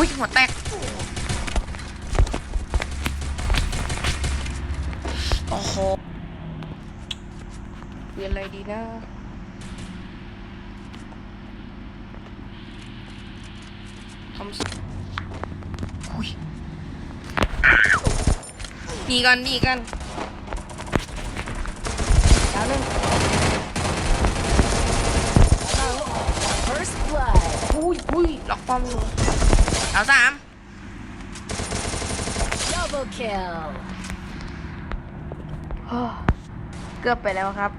หุ้ยหัวแตก โอ้โหเรียนอะไรดีนะทำสหุ้ยหนีกันหนีกันดาวหนึ่ง First blood. อุ้ยอุ้ยล็อกป้อมอยู่ ดาวสาม Double kill. เกือบไปแล้วครับ